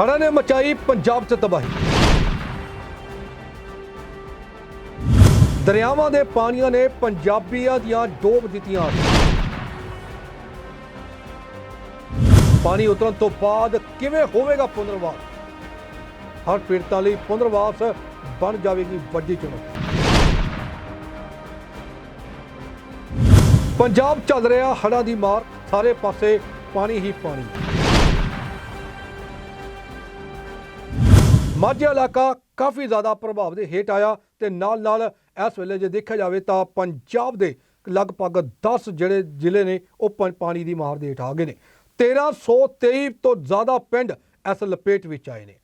ਹੜ੍ਹਾਂ ਨੇ ਮਚਾਈ ਪੰਜਾਬ 'ਚ ਤਬਾਹੀ। ਦਰਿਆਵਾਂ ਦੇ ਪਾਣੀਆਂ ਨੇ ਪੰਜਾਬੀਆਂ ਦੀਆਂ ਡੋਬ ਦਿੱਤੀਆਂ ਪਾਣੀ ਉਤਰਨ ਤੋਂ ਬਾਅਦ ਕਿਵੇਂ ਹੋਵੇਗਾ ਪੁਨਰਵਾਸ? ਹਰ ਪੀੜਤਾਂ ਲਈ ਪੁਨਰਵਾਸ ਬਣ ਜਾਵੇਗੀ ਵੱਡੀ ਚੁਣੌਤੀ। ਪੰਜਾਬ ਚੱਲ ਰਿਹਾ ਹੜ੍ਹਾਂ ਦੀ ਮਾਰ, ਸਾਰੇ ਪਾਸੇ ਪਾਣੀ ਹੀ ਪਾਣੀ। ਮਾਝਾ ਇਲਾਕਾ ਕਾਫੀ ਜ਼ਿਆਦਾ ਪ੍ਰਭਾਵ ਦੇ ਹੇਠ ਆਇਆ ਤੇ ਨਾਲ ਨਾਲ ਇਸ ਵੇਲੇ ਜੇ ਦੇਖਿਆ ਜਾਵੇ ਤਾਂ ਪੰਜਾਬ ਦੇ ਲਗਭਗ 10 ਜਿਹੜੇ ਜ਼ਿਲ੍ਹੇ ਨੇ, ਉਹ ਪਾ- ਪਾਣੀ ਦੀ ਮਾਰ ਦੇ ਹੇਠ ਆ ਗਏ ਨੇ। 1323 ਤੋਂ ਜ਼ਿਆਦਾ ਪਿੰਡ ਇਸ ਲਪੇਟ ਵਿੱਚ ਆਏ ਨੇ।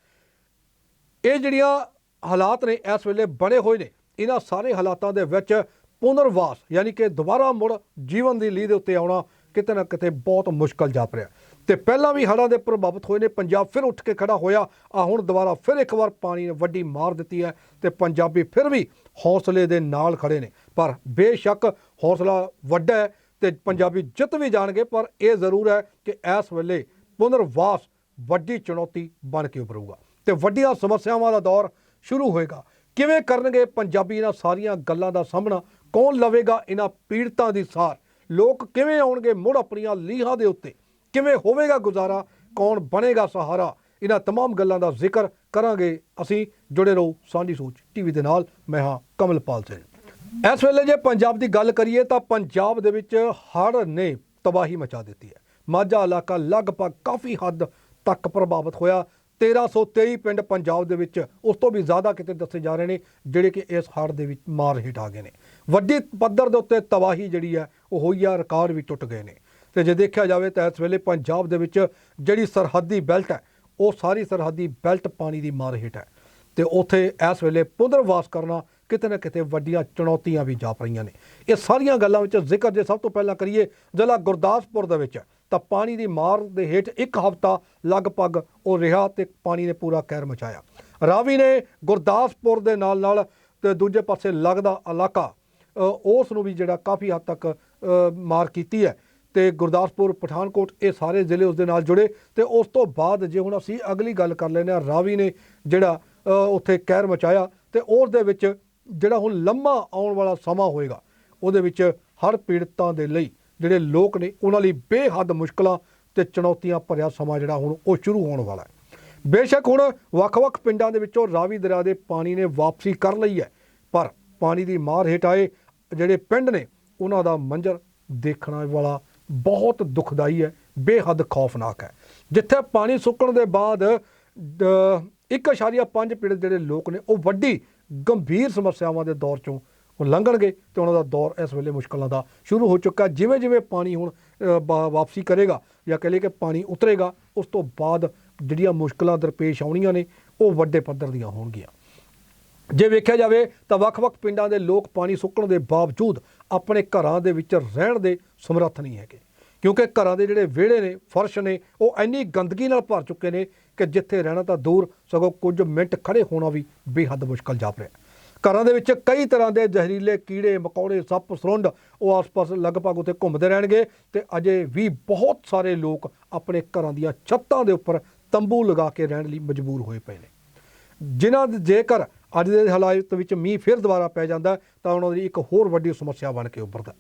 ਇਹ ਜਿਹੜੀਆਂ ਹਾਲਾਤ ਨੇ, ਇਸ ਵੇਲੇ ਬਣੇ ਹੋਏ ਨੇ। ਇਹਨਾਂ ਸਾਰੇ ਹਾਲਾਤਾਂ ਦੇ ਵਿੱਚ ਪੁਨਰਵਾਸ, ਯਾਨੀ ਕਿ ਦੁਬਾਰਾ ਮੁੜ ਜੀਵਨ ਦੀ ਲੀਹ ਦੇ ਉੱਤੇ ਆਉਣਾ ਕਿਤੇ ਨਾ ਕਿਤੇ ਬਹੁਤ ਮੁਸ਼ਕਲ ਜਾਪ ਰਿਹਾ। ਤੇ ਪਹਿਲਾਂ ਵੀ ਹੜ੍ਹਾਂ ਦੇ ਪ੍ਰਭਾਵਿਤ ਹੋਏ ਨੇ, ਪੰਜਾਬ ਫਿਰ ਉੱਠ ਕੇ ਖੜਾ ਹੋਇਆ। ਆ ਹੁਣ ਦੁਬਾਰਾ ਫਿਰ ਇੱਕ ਵਾਰ ਪਾਣੀ ਨੇ ਵੱਡੀ ਮਾਰ ਦਿੱਤੀ ਹੈ ਤੇ ਪੰਜਾਬੀ ਫਿਰ ਵੀ ਹੌਸਲੇ ਦੇ ਨਾਲ ਖੜੇ ਨੇ। ਪਰ ਬੇਸ਼ੱਕ ਹੌਸਲਾ ਵੱਡਾ ਹੈ ਤੇ ਪੰਜਾਬੀ ਜਿੱਤ ਵੀ ਜਾਣਗੇ, ਪਰ ਇਹ ਜ਼ਰੂਰ ਹੈ ਕਿ ਇਸ ਵੇਲੇ ਪੁਨਰਵਾਸ ਵੱਡੀ ਚੁਣੌਤੀ ਬਣ ਕੇ ਉਭਰੂਗਾ। ਤੇ ਵੱਡੀਆਂ ਸਮੱਸਿਆਵਾਂ ਦਾ ਦੌਰ ਸ਼ੁਰੂ ਹੋਏਗਾ। ਕਿਵੇਂ ਕਰਨਗੇ ਪੰਜਾਬੀ ਇਹਨਾਂ ਸਾਰੀਆਂ ਗੱਲਾਂ ਦਾ ਸਾਹਮਣਾ? ਕੌਣ ਲਵੇਗਾ ਇਹਨਾਂ ਪੀੜਤਾਂ ਦੀ ਸਾਰ? ਲੋਕ ਕਿਵੇਂ ਆਉਣਗੇ ਮੁੜ ਆਪਣੀਆਂ ਲੀਹਾਂ ਦੇ ਉੱਤੇ? ਕਿਵੇਂ ਹੋਵੇਗਾ ਗੁਜ਼ਾਰਾ ਕੌਣ ਬਣੇਗਾ ਸਹਾਰਾ ਇਹਨਾਂ तमाम ਗੱਲਾਂ ਦਾ ਜ਼ਿਕਰ ਕਰਾਂਗੇ ਅਸੀਂ ਜੁੜੇ ਰਹੋ ਸਾਂਝੀ ਸੋਚ ਟੀਵੀ ਦੇ ਨਾਲ ਮੈਂ ਹਾਂ ਕਮਲਪਾਲ ਸਿੰਘ ਇਸ ਵੇਲੇ ਜੇ ਪੰਜਾਬ ਦੀ ਗੱਲ ਕਰੀਏ ਤਾਂ ਪੰਜਾਬ ਦੇ ਵਿੱਚ ਹੜ੍ਹ ਨੇ ਤਬਾਹੀ ਮਚਾ ਦਿੱਤੀ ਹੈ ਮਾਝਾ ਇਲਾਕਾ ਲਗਭਗ ਕਾਫੀ ਹੱਦ ਤੱਕ ਪ੍ਰਭਾਵਿਤ ਹੋਇਆ 1323 ਪਿੰਡ ਪੰਜਾਬ ਦੇ ਵਿੱਚ ਉਸ ਤੋਂ ਵੀ ਜ਼ਿਆਦਾ ਕਿਤੇ ਦੱਸੇ ਜਾ ਰਹੇ ਨੇ ਜਿਹੜੇ ਕਿ ਇਸ ਹੜ੍ਹ ਦੇ ਵਿੱਚ ਮਾਰ ਹੇਠ ਆ ਗਏ ਨੇ ਵੱਡੀ ਪੱਧਰ ਦੇ ਉੱਤੇ ਤਬਾਹੀ ਜਿਹੜੀ ਹੈ ਉਹ ਹੋਈ ਆ ਰਿਕਾਰਡ ਵੀ ਟੁੱਟ ਗਏ ਨੇ ਤੇ ਜੇ ਦੇਖਿਆ ਜਾਵੇ ਤਾਂ ਇਸ ਵੇਲੇ ਪੰਜਾਬ ਦੇ ਵਿੱਚ ਜਿਹੜੀ ਸਰਹੱਦੀ ਬੈਲਟ ਹੈ, ਉਹ ਸਾਰੀ ਸਰਹੱਦੀ ਬੈਲਟ ਪਾਣੀ ਦੀ ਮਾਰ ਹੇਠ ਹੈ ਤੇ ਉੱਥੇ ਇਸ ਵੇਲੇ ਪੁਨਰਵਾਸ ਕਰਨਾ ਕਿਤੇ ਨਾ ਕਿਤੇ ਵੱਡੀਆਂ ਚੁਣੌਤੀਆਂ ਵੀ ਜਾਪ ਰਹੀਆਂ ਨੇ। ਇਹ ਸਾਰੀਆਂ ਗੱਲਾਂ ਵਿੱਚ ਜ਼ਿਕਰ ਜੇ ਸਭ ਤੋਂ ਪਹਿਲਾਂ ਕਰੀਏ ਜ਼ਿਲ੍ਹਾ ਗੁਰਦਾਸਪੁਰ ਦੇ ਵਿੱਚ, ਤਾਂ ਪਾਣੀ ਦੀ ਮਾਰ ਦੇ ਹੇਠ ਇੱਕ ਹਫ਼ਤਾ ਲਗਭਗ ਉਹ ਰਿਹਾ ਤੇ ਪਾਣੀ ਨੇ ਪੂਰਾ ਕਹਿਰ ਮਚਾਇਆ। ਰਾਵੀ ਨੇ ਗੁਰਦਾਸਪੁਰ ਦੇ ਨਾਲ ਨਾਲ ਤੇ ਦੂਜੇ ਪਾਸੇ ਲੱਗਦਾ ਇਲਾਕਾ ਉਸ ਨੂੰ ਵੀ ਜਿਹੜਾ ਕਾਫੀ ਹੱਦ ਤੱਕ ਮਾਰ ਕੀਤੀ ਹੈ। ਤੇ ਗੁਰਦਾਸਪੁਰ, ਪਠਾਨਕੋਟ ਇਹ ਸਾਰੇ ਜ਼ਿਲ੍ਹੇ ਉਸ ਦੇ ਨਾਲ ਜੁੜੇ ਤੇ ਉਸ ਤੋਂ ਬਾਅਦ ਜੇ ਹੁਣ ਅਸੀਂ ਅਗਲੀ ਗੱਲ ਕਰ ਲੈਂਦੇ ਹਾਂ, ਰਾਵੀ ਨੇ ਜਿਹੜਾ ਉੱਥੇ ਕਹਿਰ ਮਚਾਇਆ ਤੇ ਉਸ ਦੇ ਵਿੱਚ ਜਿਹੜਾ ਹੁਣ ਲੰਮਾ ਆਉਣ ਵਾਲਾ ਸਮਾਂ ਹੋਏਗਾ, ਉਹਦੇ ਵਿੱਚ ਹਰ ਪੀੜਤਾਂ ਦੇ ਲਈ ਜਿਹੜੇ ਲੋਕ ਨੇ ਉਹਨਾਂ ਲਈ ਬੇਹੱਦ ਮੁਸ਼ਕਲਾਂ ਤੇ ਚੁਣੌਤੀਆਂ ਭਰਿਆ ਸਮਾਂ ਜਿਹੜਾ ਹੁਣ ਉਹ ਸ਼ੁਰੂ ਹੋਣ ਵਾਲਾ ਹੈ। ਬੇਸ਼ੱਕ ਹੁਣ ਵੱਖ-ਵੱਖ ਪਿੰਡਾਂ ਦੇ ਵਿੱਚੋਂ ਰਾਵੀ ਦਰਿਆ ਦੇ ਪਾਣੀ ਨੇ ਵਾਪਸੀ ਕਰ ਲਈ ਹੈ, ਪਰ ਪਾਣੀ ਦੀ ਮਾਰ ਹੇਠ ਆਏ ਜਿਹੜੇ ਪਿੰਡ ਨੇ, ਉਹਨਾਂ ਦਾ ਮੰਜ਼ਰ ਦੇਖਣ ਵਾਲਾ ਬਹੁਤ ਦੁਖਦਾਈ ਹੈ, ਬੇਹੱਦ ਖੌਫਨਾਕ ਹੈ। ਜਿੱਥੇ ਪਾਣੀ ਸੁੱਕਣ ਦੇ ਬਾਅਦ, ਦ- 1.5 ਪੀੜਤ ਜਿਹੜੇ ਲੋਕ ਨੇ, ਉਹ ਵੱਡੀ ਗੰਭੀਰ ਸਮੱਸਿਆਵਾਂ ਦੇ ਦੌਰ ਚੋਂ ਉਹ ਲੰਘਣਗੇ ਤੇ ਉਹਨਾਂ ਦਾ ਦੌਰ ਇਸ ਵੇਲੇ ਮੁਸ਼ਕਲਾਂ ਦਾ ਸ਼ੁਰੂ ਹੋ ਚੁੱਕਾ ਜਿਵੇਂ ਜਿਵੇਂ ਪਾਣੀ ਹੁਣ ਵਾ- ਵਾਪਸੀ ਕਰੇਗਾ ਜਾਂ ਕਹ ਲਈਏ ਕਿ ਪਾਣੀ ਉਤਰੇਗਾ, ਉਸ ਤੋਂ ਬਾਅਦ ਜਿਹੜੀਆਂ ਮੁਸ਼ਕਲਾਂ ਦਰਪੇਸ਼ ਆਉਣੀਆਂ ਨੇ, ਉਹ ਵੱਡੇ ਪੱਧਰ ਦੀਆਂ ਹੋਣਗੀਆਂ। ਜੇ ਵੇਖਿਆ ਜਾਵੇ ਤਾਂ ਵੱਖ-ਵੱਖ ਪਿੰਡਾਂ ਦੇ ਲੋਕ ਪਾਣੀ ਸੁੱਕਣ ਦੇ ਬਾਵਜੂਦ ਆਪਣੇ ਘਰਾਂ ਦੇ ਵਿੱਚ ਰਹਿਣ ਦੇ ਸਮਰੱਥ ਨਹੀਂ ਹੈਗੇ। ਕਿਉਂਕਿ ਘਰਾਂ ਦੇ ਜਿਹੜੇ ਵਿਹੜੇ ਨੇ, ਫਰਸ਼ ਨੇ, ਉਹ ਇੰਨੀ ਗੰਦਗੀ ਨਾਲ ਭਰ ਚੁੱਕੇ ਨੇ ਕਿ ਜਿੱਥੇ ਰਹਿਣਾ ਤਾਂ ਦੂਰ, ਸਗੋਂ ਕੁਝ ਮਿੰਟ ਖੜੇ ਹੋਣਾ ਵੀ ਬੇਹੱਦ ਮੁਸ਼ਕਲ ਜਾਪ ਰਿਹਾ ਘਰਾਂ ਦੇ ਵਿੱਚ ਕਈ ਤਰ੍ਹਾਂ ਦੇ ਜ਼ਹਿਰੀਲੇ ਕੀੜੇ, ਮਕੌੜੇ, ਸੱਪ, ਸਰੁੰਡ, ਉਹ ਆਸ-ਪਾਸ ਲਗਭਗ ਉੱਥੇ ਘੁੰਮਦੇ ਰਹਿਣਗੇ ਤੇ ਅਜੇ ਵੀ ਬਹੁਤ ਸਾਰੇ ਲੋਕ ਆਪਣੇ ਘਰਾਂ ਦੀਆਂ ਛੱਤਾਂ ਦੇ ਉੱਪਰ ਤੰਬੂ ਲਗਾ ਕੇ ਰਹਿਣ ਲਈ ਮਜਬੂਰ ਹੋਏ ਪਏ ਨੇ। ਜਿਨ੍ਹਾਂ ਦੇ ਜੇਕਰ ਅੱਜ ਦੇ ਹਾਲਾਤ ਵਿੱਚ ਮੀਂਹ ਫਿਰ ਦੁਬਾਰਾ ਪੈ ਜਾਂਦਾ ਤਾਂ ਉਹਨਾਂ ਦੀ ਇੱਕ ਹੋਰ ਵੱਡੀ ਸਮੱਸਿਆ ਬਣ ਕੇ ਉੱਭਰਦਾ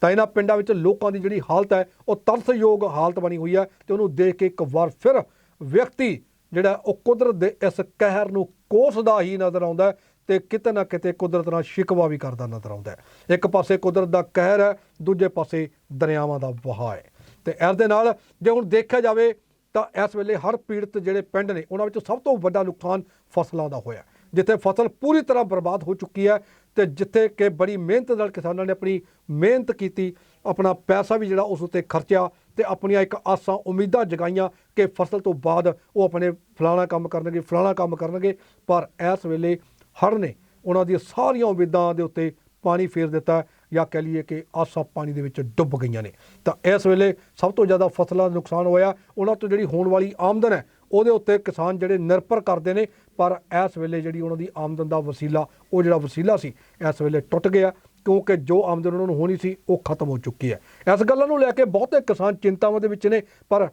ਤਾਂ ਇਹਨਾਂ ਪਿੰਡਾਂ ਵਿੱਚ ਲੋਕਾਂ ਦੀ ਜਿਹੜੀ ਹਾਲਤ ਹੈ, ਉਹ ਤਰਸਯੋਗ ਹਾਲਤ ਬਣੀ ਹੋਈ ਹੈ ਤੇ ਉਹਨੂੰ ਦੇਖ ਕੇ ਇੱਕ ਵਾਰ ਫਿਰ ਵਿਅਕਤੀ ਜਿਹੜਾ ਉਹ ਕੁਦਰਤ ਦੇ ਇਸ ਕਹਿਰ ਨੂੰ ਕੋਸਦਾ ਹੀ ਨਜ਼ਰ ਆਉਂਦਾ ਹੈ ਤੇ ਕਿਤੇ ਨਾ ਕਿਤੇ ਕੁਦਰਤ ਨਾਲ ਸ਼ਿਕਵਾ ਵੀ ਕਰਦਾ ਨਜ਼ਰ ਆਉਂਦਾ ਹੈ। ਇੱਕ ਪਾਸੇ ਕੁਦਰਤ ਦਾ ਕਹਿਰ ਹੈ, ਦੂਜੇ ਪਾਸੇ ਦਰਿਆਵਾਂ ਦਾ ਵਹਾਅ ਹੈ। ਤੇ ਇਸ ਦੇ ਨਾਲ ਜੇ ਹੁਣ ਦੇਖਿਆ ਜਾਵੇ ਤਾਂ ਇਸ ਵੇਲੇ ਹਰ ਪੀੜਤ ਜਿਹੜੇ ਪਿੰਡ ਨੇ, ਉਹਨਾਂ ਵਿੱਚ ਸਭ ਤੋਂ ਵੱਡਾ ਨੁਕਸਾਨ ਫਸਲਾਂ ਦਾ ਹੋਇਆ ਜਿੱਥੇ ਫਸਲ ਪੂਰੀ ਤਰ੍ਹਾਂ ਬਰਬਾਦ ਹੋ ਚੁੱਕੀ ਹੈ ਤੇ ਜਿੱਥੇ ਕਿ ਬੜੀ ਮਿਹਨਤ ਨਾਲ ਕਿਸਾਨਾਂ ਨੇ ਆਪਣੀ ਮਿਹਨਤ ਕੀਤੀ, ਆਪਣਾ ਪੈਸਾ ਵੀ ਜਿਹੜਾ ਉਸ ਉੱਤੇ ਖਰਚਿਆ ਤੇ ਆਪਣੀਆਂ ਇੱਕ ਆਸਾਂ ਉਮੀਦਾਂ ਜਗਾਈਆਂ ਕਿ ਫਸਲ ਤੋਂ ਬਾਅਦ ਉਹ ਆਪਣੇ ਫਲਾਣਾ ਕੰਮ ਕਰਨਗੇ, ਫਲਾਣਾ ਕੰਮ ਕਰਨਗੇ, ਪਰ ਇਸ ਵੇਲੇ ਹੜ੍ਹ ਨੇ ਉਹਨਾਂ ਦੀਆਂ ਸਾਰੀਆਂ ਉਮੀਦਾਂ ਦੇ ਉੱਤੇ ਪਾਣੀ ਫੇਰ ਦਿੱਤਾ ਜਾਂ ਕਹਿ ਲਈਏ ਕਿ ਆਸਾਂ ਪਾਣੀ ਦੇ ਵਿੱਚ ਡੁੱਬ ਗਈਆਂ ਨੇ। ਤਾਂ ਇਸ ਵੇਲੇ ਸਭ ਤੋਂ ਜ਼ਿਆਦਾ ਫਸਲਾਂ ਦਾ ਨੁਕਸਾਨ ਹੋਇਆ, ਉਹਨਾਂ ਤੋਂ ਜਿਹੜੀ ਹੋਣ ਵਾਲੀ ਆਮਦਨ ਹੈ ਉਹਦੇ ਉੱਤੇ ਕਿਸਾਨ ਜਿਹੜੇ ਨਿਰਭਰ ਕਰਦੇ ਨੇ, ਪਰ ਇਸ ਵੇਲੇ ਜਿਹੜੀ ਉਹਨਾਂ ਦੀ ਆਮਦਨ ਦਾ ਵਸੀਲਾ, ਉਹ ਜਿਹੜਾ ਵਸੀਲਾ ਸੀ, ਇਸ ਵੇਲੇ ਟੁੱਟ ਗਿਆ, ਕਿਉਂਕਿ ਜੋ ਆਮਦਨ ਉਹਨਾਂ ਨੂੰ ਹੋਣੀ ਸੀ, ਉਹ ਖਤਮ ਹੋ ਚੁੱਕੀ ਹੈ। ਇਸ ਗੱਲਾਂ ਨੂੰ ਲੈ ਕੇ ਬਹੁਤੇ ਕਿਸਾਨ ਚਿੰਤਾਵਾਂ ਦੇ ਵਿੱਚ ਨੇ, ਪਰ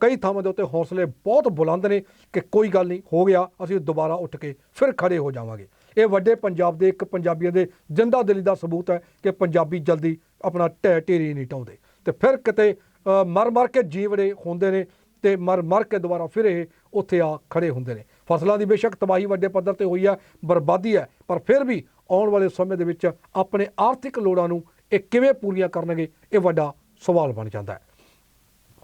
ਕਈ ਥਾਵਾਂ ਦੇ ਉੱਤੇ ਹੌਸਲੇ ਬਹੁਤ ਬੁਲੰਦ ਨੇ ਕਿ ਕੋਈ ਗੱਲ ਨਹੀਂ, ਹੋ ਗਿਆ, ਅਸੀਂ ਦੁਬਾਰਾ ਉੱਠ ਕੇ ਫਿਰ ਖੜੇ ਹੋ ਜਾਵਾਂਗੇ। ਇਹ ਵੱਡੇ ਪੰਜਾਬ ਦੇ ਇੱਕ ਪੰਜਾਬੀਆਂ ਦੇ ਜਿੰਦਾ ਦਿਲੀ ਦਾ ਸਬੂਤ ਹੈ ਕਿ ਪੰਜਾਬੀ ਜਲਦੀ ਆਪਣਾ ਢਹਿ ਢੇਰੀ ਨਹੀਂ ਟਾਉਂਦੇ। ਤੇ ਫਿਰ ਕਿਤੇ ਮਰ ਮਰ ਕੇ ਜੀਵੜੇ ਹੁੰਦੇ ਨੇ ਤੇ ਮਰ ਮਰ ਕੇ ਦੁਬਾਰਾ ਫਿਰ ਇਹ ਉੱਥੇ ਆ ਖੜੇ ਹੁੰਦੇ ਨੇ। ਫਸਲਾਂ ਦੀ ਬੇਸ਼ੱਕ ਤਬਾਹੀ ਵੱਡੇ ਪੱਧਰ ਤੇ ਹੋਈ ਹੈ ਬਰਬਾਦੀ ਹੈ, ਪਰ ਫਿਰ ਵੀ ਆਉਣ ਵਾਲੇ ਸਮੇਂ ਦੇ ਵਿੱਚ ਆਪਣੇ ਆਰਥਿਕ ਲੋੜਾਂ ਨੂੰ ਇਹ ਕਿਵੇਂ ਪੂਰੀਆਂ ਕਰਨਗੇ, ਇਹ ਵੱਡਾ ਸਵਾਲ ਬਣ ਜਾਂਦਾ ਹੈ।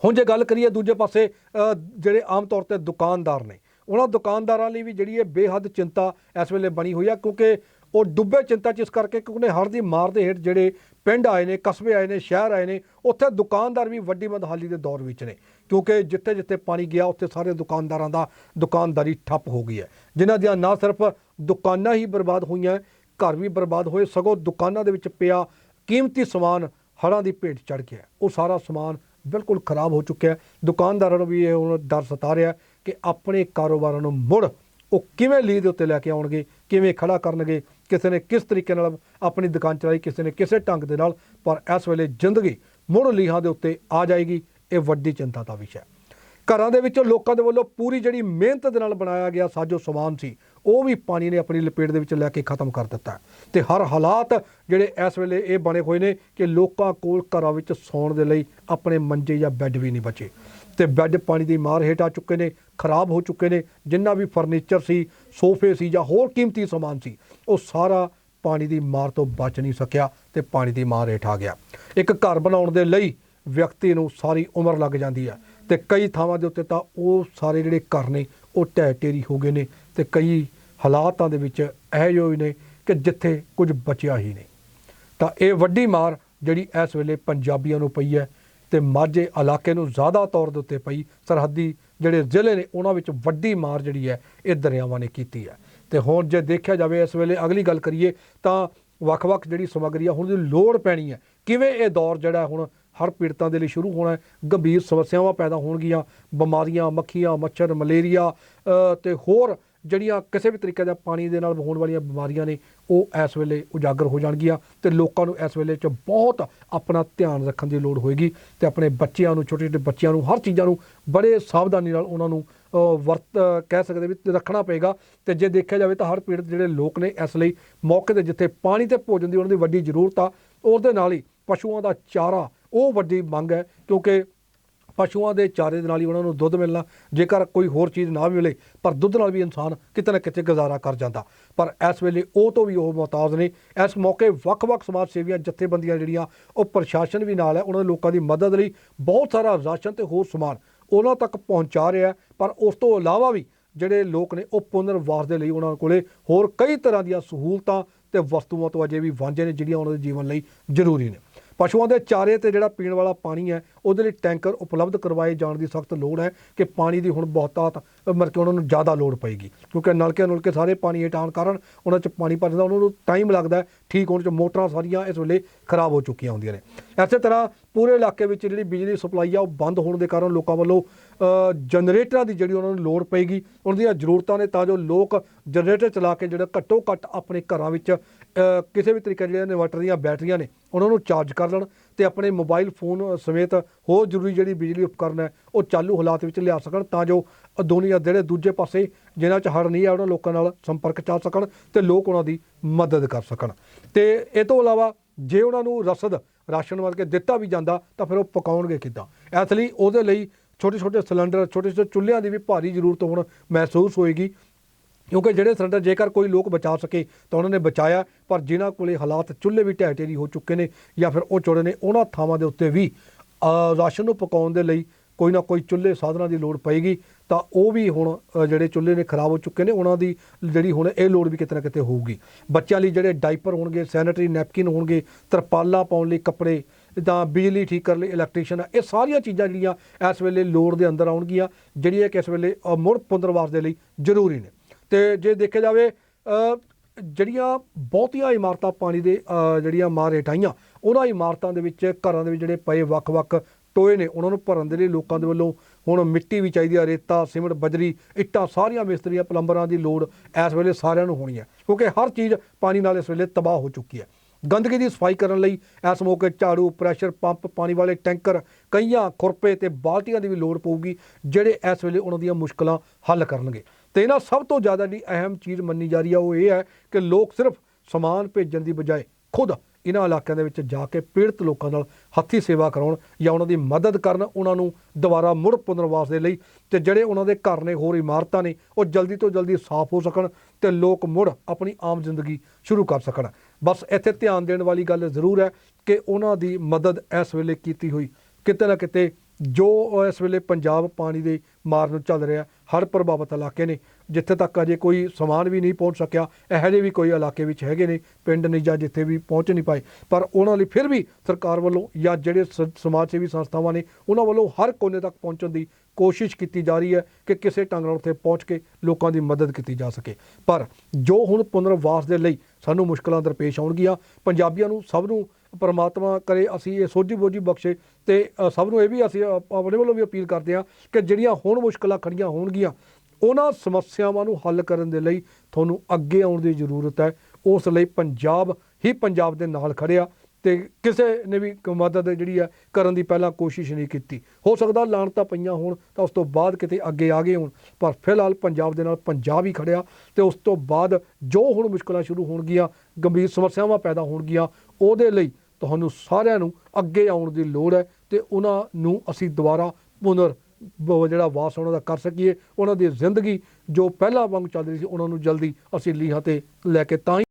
ਹੁਣ ਜੇ ਗੱਲ ਕਰੀਏ ਦੂਜੇ ਪਾਸੇ ਜਿਹੜੇ ਆਮ ਤੌਰ ਤੇ ਦੁਕਾਨਦਾਰ ਨੇ, ਉਹਨਾਂ ਦੁਕਾਨਦਾਰਾਂ ਲਈ ਵੀ ਜਿਹੜੀ ਇਹ ਬੇਹੱਦ ਚਿੰਤਾ ਇਸ ਵੇਲੇ ਬਣੀ ਹੋਈ ਆ, ਕਿਉਂਕਿ ਉਹ ਡੁੱਬੇ ਚਿੰਤਾ ਚ ਇਸ ਕਰਕੇ ਕਿਉਂਕਿ ਹੜ੍ਹ ਦੀ ਮਾਰ ਦੇ ਹੇਠ ਜਿਹੜੇ ਪਿੰਡ ਆਏ ਨੇ, ਕਸਬੇ ਆਏ ਨੇ, ਸ਼ਹਿਰ ਆਏ ਨੇ, ਉੱਥੇ ਦੁਕਾਨਦਾਰ ਵੀ ਵੱਡੀ ਮੰਦਹਾਲੀ ਦੇ ਦੌਰ ਵਿੱਚ ਨੇ। ਕਿਉਂਕਿ ਜਿੱਥੇ ਜਿੱਥੇ ਪਾਣੀ ਗਿਆ, ਉੱਥੇ ਸਾਰੇ ਦੁਕਾਨਦਾਰਾਂ ਦਾ ਦੁਕਾਨਦਾਰੀ ਠੱਪ ਹੋ ਗਈ ਹੈ। ਜਿਨ੍ਹਾਂ ਦੀਆਂ ਨਾ ਸਿਰਫ ਦੁਕਾਨਾਂ ਹੀ ਬਰਬਾਦ ਹੋਈਆਂ, ਘਰ ਵੀ ਬਰਬਾਦ ਹੋਏ, ਸਗੋਂ ਦੁਕਾਨਾਂ ਦੇ ਵਿੱਚ ਪਿਆ ਕੀਮਤੀ ਸਮਾਨ ਹੜ੍ਹਾਂ ਦੀ ਭੇਟ ਚੜ ਗਿਆ ਉਹ ਸਾਰਾ ਸਮਾਨ ਬਿਲਕੁਲ ਖਰਾਬ ਹੋ ਚੁੱਕਿਆ ਦੁਕਾਨਦਾਰਾਂ ਨੂੰ ਵੀ ਇਹ ਹੁਣ ਡਰ ਸਤਾ ਰਿਹਾ ਕਿ ਆਪਣੇ ਕਾਰੋਬਾਰਾਂ ਨੂੰ ਮੁੜ ਉਹ ਕਿਵੇਂ ਲੀਹ ਦੇ ਉੱਤੇ ਲੈ ਕੇ ਆਉਣਗੇ, ਕਿਵੇਂ ਖੜਾ ਕਰਨਗੇ, ਕਿਸੇ ਨੇ ਕਿਸ ਤਰੀਕੇ ਨਾਲ ਆਪਣੀ ਦੁਕਾਨ ਚਲਾਈ, ਕਿਸੇ ਨੇ ਕਿਸੇ ਢੰਗ ਦੇ ਨਾਲ, ਪਰ ਇਸ ਵੇਲੇ ਜ਼ਿੰਦਗੀ ਮੁੜ ਲੀਹਾਂ ਦੇ ਉੱਤੇ ਆ ਜਾਏਗੀ। ਇਹ ਵੱਡੀ ਚਿੰਤਾ ਦਾ ਵਿਸ਼ਾ ਹੈ। ਘਰਾਂ ਦੇ ਵਿੱਚੋਂ ਲੋਕਾਂ ਦੇ ਵੱਲੋਂ ਪੂਰੀ ਜਿਹੜੀ ਮਿਹਨਤ ਦੇ ਨਾਲ ਬਣਾਇਆ ਗਿਆ ਸਾਜੋ ਸਮਾਨ ਸੀ, ਉਹ ਵੀ ਪਾਣੀ ਨੇ ਆਪਣੀ ਲਪੇਟ ਦੇ ਵਿੱਚ ਲੈ ਕੇ ਖਤਮ ਕਰ ਦਿੱਤਾ ਹੈ। ਤੇ ਹਰ ਹਾਲਾਤ ਜਿਹੜੇ ਇਸ ਵੇਲੇ ਇਹ ਬਣੇ ਹੋਏ ਨੇ ਕਿ ਲੋਕਾਂ ਕੋਲ ਘਰਾਂ ਵਿੱਚ ਸੌਣ ਦੇ ਲਈ ਆਪਣੇ ਮੰਜੇ ਜਾਂ ਬੈੱਡ ਵੀ ਨਹੀਂ ਬਚੇ। ਤੇ ਬੈੱਡ ਪਾਣੀ ਦੀ ਮਾਰ ਹੇਠ ਆ ਚੁੱਕੇ ਨੇ, ਖਰਾਬ ਹੋ ਚੁੱਕੇ ਨੇ, ਜਿੰਨਾ ਵੀ ਫਰਨੀਚਰ ਸੀ, ਸੋਫੇ ਸੀ ਜਾਂ ਹੋਰ ਕੀਮਤੀ ਸਮਾਨ ਸੀ, ਉਹ ਸਾਰਾ ਪਾਣੀ ਦੀ ਮਾਰ ਤੋਂ ਬਚ ਨਹੀਂ ਸਕਿਆ ਤੇ ਪਾਣੀ ਦੀ ਮਾਰ ਹੇਠ ਆ ਗਿਆ। ਇੱਕ ਘਰ ਬਣਾਉਣ ਦੇ ਲਈ ਵਿਅਕਤੀ ਨੂੰ ਸਾਰੀ ਉਮਰ ਲੱਗ ਜਾਂਦੀ ਹੈ ਤੇ ਕਈ ਥਾਵਾਂ ਦੇ ਉੱਤੇ ਤਾਂ ਉਹ ਸਾਰੇ ਜਿਹੜੇ ਘਰ ਨੇ, ਉਹ ਢਹਿ ਢੇਰੀ ਹੋ ਗਏ ਨੇ ਤੇ ਕਈ ਹਾਲਾਤਾਂ ਦੇ ਵਿੱਚ ਇਹੋ ਜਿਹੇ ਨੇ ਕਿ ਜਿੱਥੇ ਕੁਝ ਬਚਿਆ ਹੀ ਨਹੀਂ। ਤਾਂ ਇਹ ਵੱਡੀ ਮਾਰ ਜਿਹੜੀ ਇਸ ਵੇਲੇ ਪੰਜਾਬੀਆਂ ਨੂੰ ਪਈ ਹੈ ਤੇ ਮਾਝੇ ਇਲਾਕੇ ਨੂੰ ਜ਼ਿਆਦਾ ਤੌਰ ਦੇ ਉੱਤੇ ਪਈ, ਸਰਹੱਦੀ ਜਿਹੜੇ ਜ਼ਿਲ੍ਹੇ ਨੇ, ਉਹਨਾਂ ਵਿੱਚ ਵੱਡੀ ਮਾਰ ਜਿਹੜੀ ਹੈ, ਇਹ ਦਰਿਆਵਾਂ ਨੇ ਕੀਤੀ ਹੈ। ਤੇ ਹੁਣ ਜੇ ਦੇਖਿਆ ਜਾਵੇ ਇਸ ਵੇਲੇ ਅਗਲੀ ਗੱਲ ਕਰੀਏ ਤਾਂ ਵੱਖ-ਵੱਖ ਜਿਹੜੀ ਸਮੱਗਰੀ ਆ, ਹੁਣ ਦੀ ਲੋੜ ਪੈਣੀ ਹੈ। ਕਿਵੇਂ ਇਹ ਦੌਰ ਜਿਹੜਾ ਹੁਣ ਹਰ ਪੀੜਤਾਂ ਦੇ ਲਈ ਸ਼ੁਰੂ ਹੋਣਾ ਹੈ। ਗੰਭੀਰ ਸਮੱਸਿਆਵਾਂ ਪੈਦਾ ਹੋਣਗੀਆਂ। ਬਿਮਾਰੀਆਂ ਮੱਖੀਆਂ ਮੱਛਰ ਮਲੇਰੀਆ ਅ, ਤੇ ਹੋਰ ਜਿਹੜੀਆਂ ਕਿਸੇ ਵੀ ਤਰੀਕੇ ਦਾ ਪਾਣੀ ਦੇ ਨਾਲ ਹੋਣ ਵਾਲੀਆਂ ਬਿਮਾਰੀਆਂ ਨੇ ਉਹ ਇਸ ਵੇਲੇ ਉਜਾਗਰ ਹੋ ਜਾਣਗੀਆਂ ਤੇ ਲੋਕਾਂ ਨੂੰ ਇਸ ਵੇਲੇ 'ਚ ਬਹੁਤ ਆਪਣਾ ਧਿਆਨ ਰੱਖਣ ਦੀ ਲੋੜ ਹੋਏਗੀ ਤੇ ਆਪਣੇ ਬੱਚਿਆਂ ਨੂੰ ਛੋਟੇ ਛੋਟੇ ਬੱਚਿਆਂ ਨੂੰ ਹਰ ਚੀਜ਼ਾਂ ਨੂੰ ਬੜੇ ਸਾਵਧਾਨੀ ਨਾਲ ਉਹਨਾਂ ਨੂੰ ਵਰਤ ਕਹਿ ਸਕਦੇ ਵੀ ਰੱਖਣਾ ਪਏਗਾ। ਤੇ ਜੇ ਦੇਖਿਆ ਜਾਵੇ ਤਾਂ ਹਰ ਪੀੜਤ ਜਿਹੜੇ ਲੋਕ ਨੇ ਇਸ ਲਈ ਮੌਕੇ ਤੇ ਜਿੱਥੇ ਪਾਣੀ ਤੇ ਭੋਜਨ ਦੀ ਉਹਨਾਂ ਦੀ ਵੱਡੀ ਜ਼ਰੂਰਤ ਆ ਉਹਦੇ ਨਾਲ ਹੀ ਪਸ਼ੂਆਂ ਦਾ ਚਾਰਾ ਉਹ ਵੱਡੀ ਮੰਗ ਹੈ ਕਿਉਂਕਿ ਪਸ਼ੂਆਂ ਦੇ ਚਾਰੇ ਦੇ ਨਾਲ ਹੀ ਉਹਨਾਂ ਨੂੰ ਦੁੱਧ ਮਿਲਣਾ, ਜੇਕਰ ਕੋਈ ਹੋਰ ਚੀਜ਼ ਨਾ ਵੀ ਮਿਲੇ, ਪਰ ਦੁੱਧ ਨਾਲ ਵੀ ਇਨਸਾਨ ਕਿਤੇ ਨਾ ਕਿਤੇ ਗੁਜ਼ਾਰਾ ਕਰ ਜਾਂਦਾ। ਪਰ ਇਸ ਵੇਲੇ ਉਹ ਤੋਂ ਵੀ ਉਹ ਮੁਹਤਾਜ ਨੇ, ਇਸ ਮੌਕੇ ਵੱਖ-ਵੱਖ ਸਮਾਜ ਸੇਵੀਆਂ, ਜਥੇਬੰਦੀਆਂ ਜਿਹੜੀਆਂ, ਉਹ ਪ੍ਰਸ਼ਾਸਨ ਵੀ ਨਾਲ ਹੈ, ਉਹਨਾਂ ਦੇ ਲੋਕਾਂ ਦੀ ਮਦਦ ਲਈ ਬਹੁਤ ਸਾਰਾ ਰਾਸ਼ਨ ਤੇ ਹੋਰ ਸਮਾਨ ਉਹਨਾਂ ਤੱਕ ਪਹੁੰਚਾ ਰਿਹਾ ਪਰ ਉਸ ਤੋਂ ਇਲਾਵਾ ਵੀ ਜਿਹੜੇ ਲੋਕ ਨੇ, ਉਹ ਪੁਨਰਵਾਸ ਦੇ ਲਈ ਉਹਨਾਂ ਕੋਲੇ ਹੋਰ ਕਈ ਤਰ੍ਹਾਂ ਦੀਆਂ ਸਹੂਲਤਾਂ ਤੇ ਵਸਤੂਆਂ ਤੋਂ ਅਜੇ ਵੀ ਵਾਂਝੇ ਨੇ, ਜਿਹੜੀਆਂ ਉਹਨਾਂ ਦੇ ਜੀਵਨ ਲਈ ਜ਼ਰੂਰੀ ਨੇ। ਪਸ਼ੂਆਂ ਦੇ ਚਾਰੇ ਤੇ ਜਿਹੜਾ ਪੀਣ ਵਾਲਾ ਪਾਣੀ ਹੈ, ਉਹਦੇ ਲਈ ਟੈਂਕਰ ਉਪਲਬਧ ਕਰਵਾਏ ਜਾਣ ਦੀ ਸਖਤ ਲੋੜ ਹੈ ਕਿ ਪਾਣੀ ਦੀ ਹੁਣ ਬਹੁਤਾਤ ਮਰ ਕੇ ਉਹਨਾਂ ਨੂੰ ਜ਼ਿਆਦਾ ਲੋੜ ਪਏਗੀ। ਕਿਉਂਕਿ ਨਲਕੇ ਨੁਲਕੇ ਸਾਰੇ ਪਾਣੀ ਹੇਠ ਆਉਣ ਕਾਰਨ ਉਹਨਾਂ 'ਚ ਪਾਣੀ ਭਰ ਜਾਂਦਾ ਉਹਨਾਂ ਨੂੰ ਟਾਈਮ ਲੱਗਦਾ ਠੀਕ ਹੋਣ 'ਚ ਮੋਟਰਾਂ ਸਾਰੀਆਂ ਇਸ ਵੇਲੇ ਖਰਾਬ ਹੋ ਚੁੱਕੀਆਂ ਹੁੰਦੀਆਂ ਨੇ। ਇਸੇ ਤਰ੍ਹਾਂ ਪੂਰੇ ਇਲਾਕੇ ਵਿੱਚ ਜਿਹੜੀ ਬਿਜਲੀ ਸਪਲਾਈ ਆ, ਉਹ ਬੰਦ ਹੋਣ ਦੇ ਕਾਰਨ ਲੋਕਾਂ ਵੱਲੋਂ ਜਨਰੇਟਰਾਂ ਦੀ ਜਿਹੜੀ ਉਹਨਾਂ ਨੂੰ ਲੋੜ ਪਏਗੀ, ਉਹਨਾਂ ਦੀਆਂ ਜ਼ਰੂਰਤਾਂ ਨੇ ਤਾਂ ਜੋ ਲੋਕ ਜਨਰੇਟਰ ਚਲਾ ਕੇ ਜਿਹੜਾ ਘੱਟੋ ਘੱਟ ਆਪਣੇ ਘਰਾਂ ਵਿੱਚ ਕਿਸੇ ਵੀ ਤਰੀਕੇ ਜਿਹੜੇ ਇਨਵਰਟਰ ਦੀਆਂ ਬੈਟਰੀਆਂ ਨੇ, ਉਹਨਾਂ ਨੂੰ ਚਾਰਜ ਕਰ ਲੈਣ ਤੇ ਆਪਣੇ ਮੋਬਾਈਲ ਫੋਨ ਸਮੇਤ ਹੋਰ ਜ਼ਰੂਰੀ ਜਿਹੜੀ ਬਿਜਲੀ ਉਪਕਰਨ ਹੈ, ਉਹ ਚਾਲੂ ਹਾਲਾਤ ਵਿੱਚ ਲਿਆ ਸਕਣ ਤਾਂ ਜੋ ਦੁਨੀਆ ਜਿਹੜੇ ਦੂਜੇ ਪਾਸੇ ਜਿਨ੍ਹਾਂ 'ਚ ਹੜ ਨਹੀਂ ਆ, ਉਹਨਾਂ ਲੋਕਾਂ ਨਾਲ ਸੰਪਰਕ ਚੱਲ ਸਕਣ ਤੇ ਲੋਕ ਉਹਨਾਂ ਦੀ ਮਦਦ ਕਰ ਸਕਣ। ਤੇ ਇਹ ਤੋਂ ਇਲਾਵਾ ਜੇ ਉਹਨਾਂ ਨੂੰ ਰਸਦ ਰਾਸ਼ਨ ਵਰਗੇ ਦਿੱਤਾ ਵੀ ਜਾਂਦਾ, ਤਾਂ ਫਿਰ ਉਹ ਪਕਾਉਣਗੇ ਕਿੱਦਾਂ? ਇਸ ਲਈ ਉਹਦੇ ਲਈ ਛੋਟੇ ਛੋਟੇ ਸਿਲੰਡਰ ਛੋਟੇ ਛੋਟੇ ਚੁੱਲ੍ਹਿਆਂ ਦੀ ਵੀ ਭਾਰੀ ਜ਼ਰੂਰਤ ਹੁਣ ਮਹਿਸੂਸ ਹੋਏਗੀ। ਕਿਉਂਕਿ ਜਿਹੜੇ ਸਿਲੰਡਰ ਜੇਕਰ ਕੋਈ ਲੋਕ ਬਚਾ ਸਕੇ ਤਾਂ ਉਹਨਾਂ ਨੇ ਬਚਾਇਆ, ਪਰ ਜਿਨ੍ਹਾਂ ਕੋਲੇ ਹਾਲਾਤ ਚੁੱਲ੍ਹੇ ਵੀ ਢਹਿ ਢੇਰੀ ਹੋ ਚੁੱਕੇ ਨੇ ਜਾਂ ਫਿਰ ਉਹ ਚੋੜੇ ਨੇ, ਉਹਨਾਂ ਥਾਵਾਂ ਦੇ ਉੱਤੇ ਵੀ ਰਾਸ਼ਨ ਨੂੰ ਪਕਾਉਣ ਦੇ ਲਈ ਕੋਈ ਨਾ ਕੋਈ ਚੁੱਲ੍ਹੇ ਸਾਧਨਾਂ ਦੀ ਲੋੜ ਪਏਗੀ, ਤਾਂ ਉਹ ਵੀ ਹੁਣ ਜਿਹੜੇ ਚੁੱਲ੍ਹੇ ਨੇ ਖਰਾਬ ਹੋ ਚੁੱਕੇ ਨੇ, ਉਹਨਾਂ ਦੀ ਜਿਹੜੀ ਹੁਣ ਇਹ ਲੋੜ ਵੀ ਕਿਤੇ ਨਾ ਕਿਤੇ ਹੋਊਗੀ। ਬੱਚਿਆਂ ਲਈ ਜਿਹੜੇ ਡਾਈਪਰ ਹੋਣਗੇ, ਸੈਨੀਟਰੀ ਨੈਪਕਿਨ ਹੋਣਗੇ, ਤਰਪਾਲਾਂ ਪਾਉਣ ਲਈ ਕੱਪੜੇ, ਤਾਂ ਬਿਜਲੀ ਠੀਕ ਕਰਨ ਲਈ ਇਲੈਕਟ੍ਰੀਸ਼ੀਅਨ, ਇਹ ਸਾਰੀਆਂ ਚੀਜ਼ਾਂ ਜਿਹੜੀਆਂ ਇਸ ਵੇਲੇ ਲੋੜ ਦੇ ਅੰਦਰ ਆਉਣਗੀਆਂ, ਜਿਹੜੀਆਂ ਕਿ ਇਸ ਵੇਲੇ ਮੁੜ ਪੁਨਰਵਾਸ ਦੇ ਲਈ ਜ਼ਰੂਰੀ ਨੇ। ਤੇ ਜੇ ਦੇਖਿਆ ਜਾਵੇ ਜਿਹੜੀਆਂ ਬਹੁਤੀਆਂ ਇਮਾਰਤਾਂ ਪਾਣੀ ਦੇ ਜਿਹੜੀਆਂ ਮਾਰ ਹੇਠ ਆਈਆਂ ਉਹਨਾਂ ਇਮਾਰਤਾਂ ਦੇ ਵਿੱਚ, ਘਰਾਂ ਦੇ ਵਿੱਚ ਜਿਹੜੇ ਪਏ ਵੱਖ-ਵੱਖ ਟੋਏ ਨੇ, ਉਹਨਾਂ ਨੂੰ ਭਰਨ ਦੇ ਲਈ ਲੋਕਾਂ ਦੇ ਵੱਲੋਂ ਹੁਣ ਮਿੱਟੀ ਵੀ ਚਾਹੀਦੀ ਆ, ਰੇਤਾ, ਸੀਮਿੰਟ, ਬਜਰੀ, ਇੱਟਾਂ, ਸਾਰੀਆਂ ਮਿਸਤਰੀਆਂ, ਪਲੰਬਰਾਂ ਦੀ ਲੋੜ ਇਸ ਵੇਲੇ ਸਾਰਿਆਂ ਨੂੰ ਹੋਣੀ ਹੈ, ਕਿਉਂਕਿ ਹਰ ਚੀਜ਼ ਪਾਣੀ ਨਾਲ ਇਸ ਵੇਲੇ ਤਬਾਹ ਹੋ ਚੁੱਕੀ ਹੈ। ਗੰਦਗੀ ਦੀ ਸਫ਼ਾਈ ਕਰਨ ਲਈ ਇਸ ਮੌਕੇ ਝਾੜੂ, ਪ੍ਰੈਸ਼ਰ ਪੰਪ, ਪਾਣੀ ਵਾਲੇ ਟੈਂਕਰ, ਕਈਆਂ ਖੁਰਪੇ ਤੇ ਬਾਲਟੀਆਂ ਦੀ ਵੀ ਲੋੜ ਪਊਗੀ, ਜਿਹੜੇ ਇਸ ਵੇਲੇ ਉਹਨਾਂ ਦੀਆਂ ਮੁਸ਼ਕਲਾਂ ਹੱਲ ਕਰਨਗੇ। ਤੇ ਇਹਨਾਂ ਸਭ ਤੋਂ ਜ਼ਿਆਦਾ ਜਿਹੜੀ ਅਹਿਮ ਚੀਜ਼ ਮੰਨੀ ਜਾ ਰਹੀ ਹੈ ਉਹ ਇਹ ਹੈ ਕਿ ਲੋਕ ਸਿਰਫ ਸਮਾਨ ਭੇਜਣ ਦੀ ਬਜਾਏ ਖੁਦ ਇਹਨਾਂ ਇਲਾਕਿਆਂ ਦੇ ਵਿੱਚ ਜਾ ਕੇ ਪੀੜਤ ਲੋਕਾਂ ਨਾਲ ਹੱਥੀ ਸੇਵਾ ਕਰਾਉਣ ਜਾਂ ਉਹਨਾਂ ਦੀ ਮਦਦ ਕਰਨ, ਉਹਨਾਂ ਨੂੰ ਦੁਬਾਰਾ ਮੁੜ ਪੁਨਰਵਾਸ ਦੇ ਲਈ ਤੇ ਜਿਹੜੇ ਉਹਨਾਂ ਦੇ ਘਰ ਨੇ ਹੋਰ ਇਮਾਰਤਾਂ ਨੇ, ਉਹ ਜਲਦੀ ਤੋਂ ਜਲਦੀ ਸਾਫ਼ ਹੋ ਸਕਣ ਤੇ ਲੋਕ ਮੁੜ ਆਪਣੀ ਆਮ ਜ਼ਿੰਦਗੀ ਸ਼ੁਰੂ ਕਰ ਸਕਣ। ਬਸ ਇੱਥੇ ਧਿਆਨ ਦੇਣ ਵਾਲੀ ਗੱਲ ਜ਼ਰੂਰ ਹੈ ਕਿ ਉਹਨਾਂ ਦੀ ਮਦਦ ਇਸ ਵੇਲੇ ਕੀਤੀ ਹੋਈ ਕਿਤੇ ਨਾ ਕਿਤੇ ਜੋ ਇਸ ਵੇਲੇ ਪੰਜਾਬ ਪਾਣੀ ਦੇ ਮਾਰ ਨੂੰ ਚੱਲ ਰਿਹਾ ਹਰ ਪ੍ਰਭਾਵਿਤ ਇਲਾਕੇ ਨੇ, ਜਿੱਥੇ ਤੱਕ ਅਜੇ ਕੋਈ ਸਮਾਨ ਵੀ ਨਹੀਂ ਪਹੁੰਚ ਸਕਿਆ, ਇਹੋ ਜਿਹੇ ਵੀ ਕੋਈ ਇਲਾਕੇ ਵਿੱਚ ਹੈਗੇ ਨੇ, ਪਿੰਡ ਨੇ ਜਾਂ ਜਿੱਥੇ ਵੀ ਪਹੁੰਚ ਨਹੀਂ ਪਾਏ। ਪਰ ਉਹਨਾਂ ਲਈ ਫਿਰ ਵੀ ਸਰਕਾਰ ਵੱਲੋਂ ਜਾਂ ਜਿਹੜੇ ਸ- ਸਮਾਜ ਸੇਵੀ ਸੰਸਥਾਵਾਂ ਨੇ, ਉਹਨਾਂ ਵੱਲੋਂ ਹਰ ਕੋਨੇ ਤੱਕ ਪਹੁੰਚਣ ਦੀ ਕੋਸ਼ਿਸ਼ ਕੀਤੀ ਜਾ ਰਹੀ ਹੈ ਕਿ ਕਿਸੇ ਢੰਗ ਨਾਲ ਉੱਥੇ ਪਹੁੰਚ ਕੇ ਲੋਕਾਂ ਦੀ ਮਦਦ ਕੀਤੀ ਜਾ ਸਕੇ। ਪਰ ਜੋ ਹੁਣ ਪੁਨਰਵਾਸ ਦੇ ਲਈ ਸਾਨੂੰ ਮੁਸ਼ਕਲਾਂ ਦਰਪੇਸ਼ ਆਉਣਗੀਆਂ, ਪੰਜਾਬੀਆਂ ਨੂੰ ਸਭ ਨੂੰ ਪਰਮਾਤਮਾ ਕਰੇ, ਅਸੀਂ ਇਹ ਸੋਝੀ ਬੋਝੀ ਬਖਸ਼ੇ ਤੇ ਸਭ ਨੂੰ ਇਹ ਵੀ ਅਸੀਂ ਆਪਣੇ ਵੱਲੋਂ ਵੀ ਅਪੀਲ ਕਰਦੇ ਹਾਂ ਕਿ ਜਿਹੜੀਆਂ ਹੁਣ ਮੁਸ਼ਕਲਾਂ ਖੜੀਆਂ ਹੋਣਗੀਆਂ, ਉਹਨਾਂ ਸਮੱਸਿਆਵਾਂ ਨੂੰ ਹੱਲ ਕਰਨ ਦੇ ਲਈ ਤੁਹਾਨੂੰ ਅੱਗੇ ਆਉਣ ਦੀ ਜ਼ਰੂਰਤ ਹੈ। ਉਸ ਲਈ ਪੰਜਾਬ, ਹੀ ਪੰਜਾਬ ਦੇ ਨਾਲ ਖੜਿਆ ਤੇ ਕਿਸੇ ਨੇ ਵੀ ਮਦਦ ਜਿਹੜੀ ਹੈ ਕਰਨ ਦੀ ਪਹਿਲਾਂ ਕੋਸ਼ਿਸ਼ ਨਹੀਂ ਕੀਤੀ। ਹੋ ਸਕਦਾ ਲਾਣਤਾਂ ਪਈਆਂ ਹੋਣ ਤਾਂ ਉਸ ਤੋਂ ਬਾਅਦ ਕਿਤੇ ਅੱਗੇ ਆ ਗਏ ਹੋਣ, ਪਰ ਫਿਲਹਾਲ ਪੰਜਾਬ ਦੇ ਨਾਲ ਪੰਜਾਬ ਹੀ ਖੜਿਆ ਤੇ ਉਸ ਤੋਂ ਬਾਅਦ ਜੋ ਹੁਣ ਮੁਸ਼ਕਲਾਂ ਸ਼ੁਰੂ ਹੋਣਗੀਆਂ, ਗੰਭੀਰ ਸਮੱਸਿਆਵਾਂ ਪੈਦਾ ਹੋਣਗੀਆਂ, ਉਹਦੇ ਲਈ ਤੁਹਾਨੂੰ ਸਾਰਿਆਂ ਨੂੰ ਅੱਗੇ ਆਉਣ ਦੀ ਲੋੜ ਹੈ ਤੇ ਉਹਨਾਂ ਨੂੰ ਅਸੀਂ ਦੁਬਾਰਾ ਪੁਨਰ ਜਿਹੜਾ ਵਾਸ ਉਹਨਾਂ ਦਾ ਕਰ ਸਕੀਏ। ਉਹਨਾਂ ਦੀ ਜ਼ਿੰਦਗੀ ਜੋ ਪਹਿਲਾਂ ਵਾਂਗ ਚੱਲ ਰਹੀ ਸੀ, ਉਹਨਾਂ ਨੂੰ ਜਲਦੀ ਅਸੀਂ ਲੀਹਾਂ ਤੇ ਲੈ ਕੇ ਤਾਂ ਹੀ